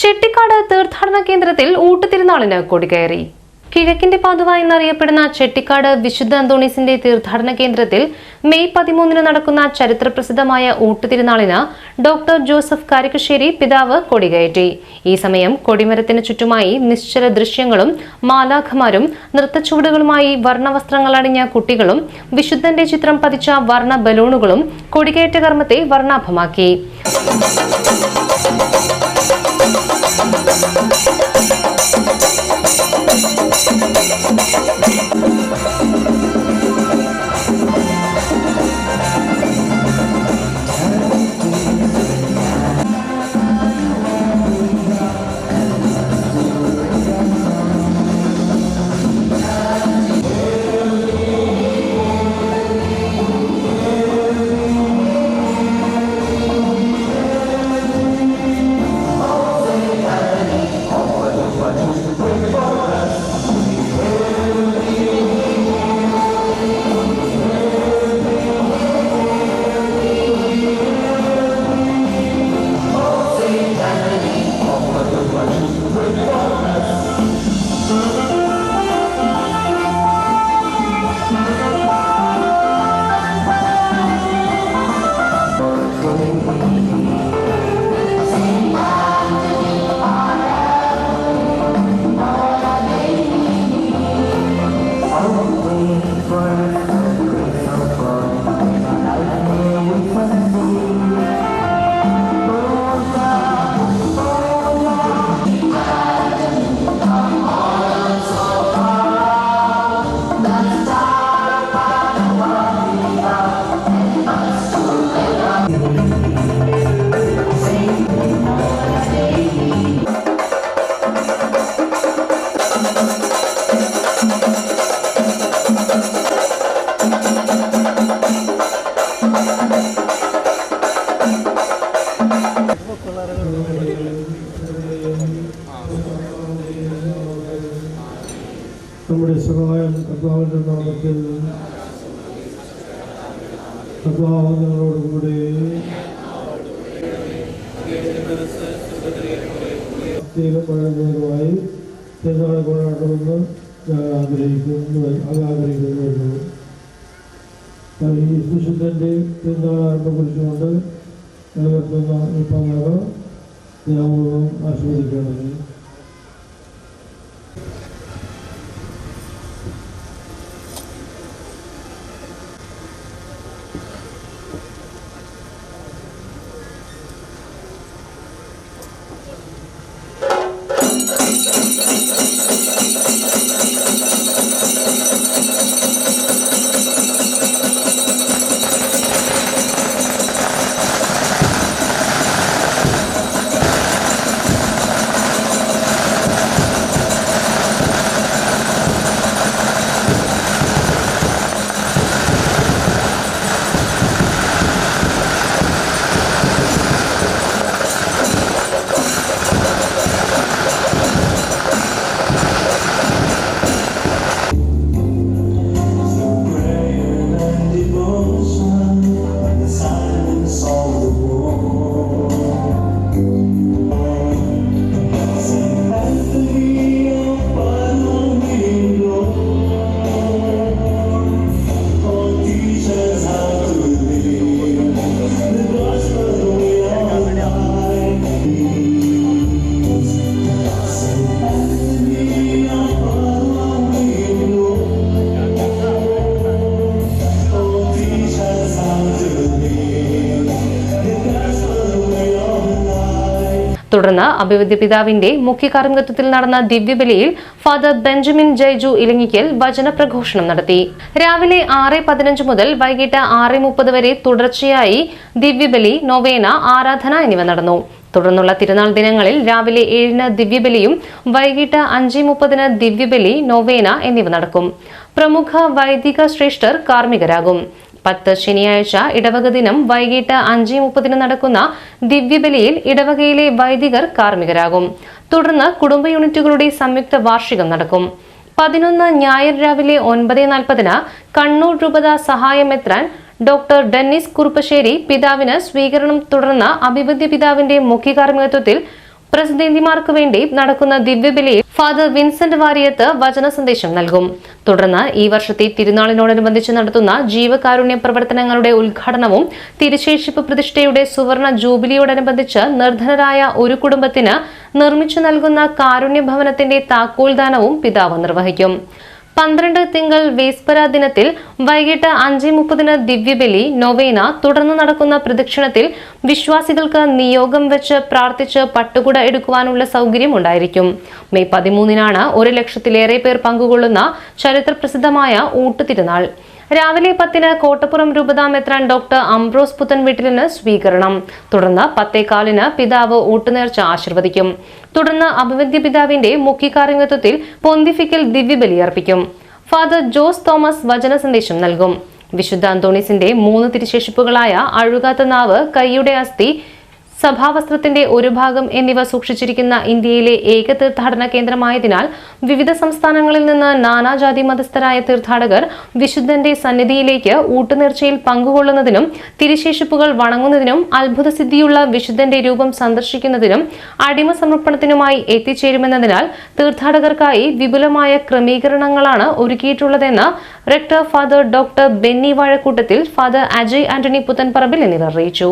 ചെട്ടിക്കാട് തീർത്ഥാടന കേന്ദ്രത്തിൽ ഊട്ടുതിരുനാളിന് കൊടികയറി. കിഴക്കിന്റെ പാതുവ എന്നറിയപ്പെടുന്ന ചെട്ടിക്കാട് വിശുദ്ധ അന്തോണീസിന്റെ തീർത്ഥാടന കേന്ദ്രത്തിൽ മെയ് പതിമൂന്നിന് നടക്കുന്ന ചരിത്രപ്രസിദ്ധമായ ഊട്ടുതിരുനാളിന് ഡോക്ടർ ജോസഫ് കാരിക്കശ്ശേരി പിതാവ് കൊടികയറ്റി. ഈ സമയം കൊടിമരത്തിന് ചുറ്റുമായി നിശ്ചല ദൃശ്യങ്ങളും മാലാഖമാരും നൃത്തച്ചുവടുകളുമായി വർണവസ്ത്രങ്ങൾ കുട്ടികളും വിശുദ്ധന്റെ ചിത്രം പതിച്ച വർണ ബലൂണുകളും കൊടികയറ്റ കർമ്മത്തെ വർണാഭമാക്കി. breath നമ്മുടെ സഹായം കർത്താവിന്റെ നാമത്തിൽ കർത്താവ് നിങ്ങളോടുകൂടെ പ്രത്യേകമായി പെരുന്നാൾ കൊണ്ടാടണമെന്ന് ഞാൻ ആഗ്രഹിക്കുന്നു അത് ആഗ്രഹിക്കുന്നു ഈ ശിശുദ്ധന്റെ പെരുന്നാൾ ആരംഭക്കുറിച്ചുകൊണ്ട് Sayyidullahi Ta'ala Ya Allah Asyidikani തുടർന്ന് അഭിവൃദ്ധി പിതാവിന്റെ മുഖ്യ കാർമ്മികത്വത്തിൽ നടന്ന ദിവ്യബലിയിൽ ഫാദർ ബെഞ്ചമിൻ ജയ്ജു ഇലങ്ങിക്കൽ വചനപ്രഘോഷണം നടത്തി. രാവിലെ ആറ് പതിനഞ്ച് മുതൽ വൈകിട്ട് ആറ് മുപ്പത് വരെ തുടർച്ചയായി ദിവ്യബലി നൊവേന ആരാധന എന്നിവ നടന്നു. തുടർന്നുള്ള തിരുനാൾ ദിനങ്ങളിൽ രാവിലെ ഏഴിന് ദിവ്യബലിയും വൈകിട്ട് അഞ്ച് മുപ്പതിന് ദിവ്യബലി നൊവേന എന്നിവ നടക്കും. പ്രമുഖ വൈദിക ശ്രേഷ്ഠർ കാർമ്മികരാകും. പത്ത് ശനിയാഴ്ച ഇടവക ദിനം വൈകിട്ട് അഞ്ച് മുപ്പതിന് നടക്കുന്ന ദിവ്യബലിയിൽ ഇടവകയിലെ വൈദികർ കാർമ്മികരാകും. തുടർന്ന് കുടുംബ യൂണിറ്റുകളുടെ സംയുക്ത വാർഷികം നടക്കും. പതിനൊന്ന് ഞായർ രാവിലെ ഒൻപത് നാൽപ്പതിന് കണ്ണൂർ രൂപത സഹായമെത്രാൻ ഡോക്ടർ ഡെന്നിസ് കുറുപ്പശ്ശേരി പിതാവിന് സ്വീകരണം തുടർന്ന് അഭിവൃദ്ധി പിതാവിന്റെ മുഖ്യ കാർമ്മികത്വത്തിൽ പ്രസിദ്ധേന്തിമാർക്ക് വേണ്ടി നടക്കുന്ന ദിവ്യബലിയിൽ ഫാദർ വിൻസെന്റ് വാരിയത്ത് വചന സന്ദേശം നൽകും. തുടർന്ന് ഈ വർഷത്തെ തിരുനാളിനോടനുബന്ധിച്ച് നടത്തുന്ന ജീവകാരുണ്യ പ്രവർത്തനങ്ങളുടെ ഉദ്ഘാടനവും തിരുശേഷിപ്പ് പ്രതിഷ്ഠയുടെ സുവർണ ജൂബിലിയോടനുബന്ധിച്ച് നിർധനരായ ഒരു കുടുംബത്തിന് നിർമ്മിച്ചു നൽകുന്ന കാരുണ്യ ഭവനത്തിന്റെ താക്കോൽദാനവും പിതാവ് നിർവഹിക്കും. പന്ത്രണ്ട് തിങ്കൾ വേസ്പര ദിനത്തിൽ വൈകിട്ട് അഞ്ച് മുപ്പതിന് ദിവ്യബലി നൊവേന തുടർന്ന് നടക്കുന്ന പ്രദക്ഷിണത്തിൽ വിശ്വാസികൾക്ക് നിയോഗം വെച്ച് പ്രാർത്ഥിച്ച് പട്ടുകുട എടുക്കുവാനുള്ള സൗകര്യം ഉണ്ടായിരിക്കും. മെയ് പതിമൂന്നിനാണ് ഒരു ലക്ഷത്തിലേറെ പേർ പങ്കുകൊള്ളുന്ന ചരിത്രപ്രസിദ്ധമായ ഊട്ടുതിരുനാൾ. രാവിലെ പത്തിന് കോട്ടപ്പുറം രൂപതാ മെത്രാൻ ഡോക്ടർ അംബ്രോസ് പുത്തൻ വീട്ടിലിന് സ്വീകരണം. തുടർന്ന് പത്തേകാലിന് പിതാവ് ഊട്ടുനേർച്ച ആശീർവദിക്കും. തുടർന്ന് അഭിവന്ധ്യ പിതാവിന്റെ മുഖ്യകാരംഗത്വത്തിൽ പൊന്തിഫിക്കൽ ദിവ്യബലി അർപ്പിക്കും. ഫാദർ ജോസ് തോമസ് വചന സന്ദേശം നൽകും. വിശുദ്ധ അന്തോണീസിന്റെ മൂന്ന് തിരുശേഷിപ്പുകളായ അഴുകാത്ത നാവ് കൈയുടെ അസ്ഥി സഭാവസ്ത്രത്തിന്റെ ഒരു ഭാഗം എന്നിവ സൂക്ഷിച്ചിരിക്കുന്ന ഇന്ത്യയിലെ ഏക തീർത്ഥാടന കേന്ദ്രമായതിനാൽ വിവിധ സംസ്ഥാനങ്ങളിൽ നിന്ന് നാനാജാതി മതസ്ഥരായ തീർത്ഥാടകർ വിശുദ്ധന്റെ സന്നിധിയിലേക്ക് ഊട്ടുനേർച്ചയിൽ പങ്കുകൊള്ളുന്നതിനും തിരിശേഷിപ്പുകൾ വണങ്ങുന്നതിനും അത്ഭുതസിദ്ധിയുള്ള വിശുദ്ധന്റെ രൂപം സന്ദർശിക്കുന്നതിനും അടിമ സമർപ്പണത്തിനുമായി എത്തിച്ചേരുമെന്നതിനാൽ തീർത്ഥാടകർക്കായി വിപുലമായ ക്രമീകരണങ്ങളാണ് ഒരുക്കിയിട്ടുള്ളതെന്ന് rector father doctor Benny Vazhakoottathil father Ajay Antony Puthenparambil എന്നിവർ അറിയിച്ചു.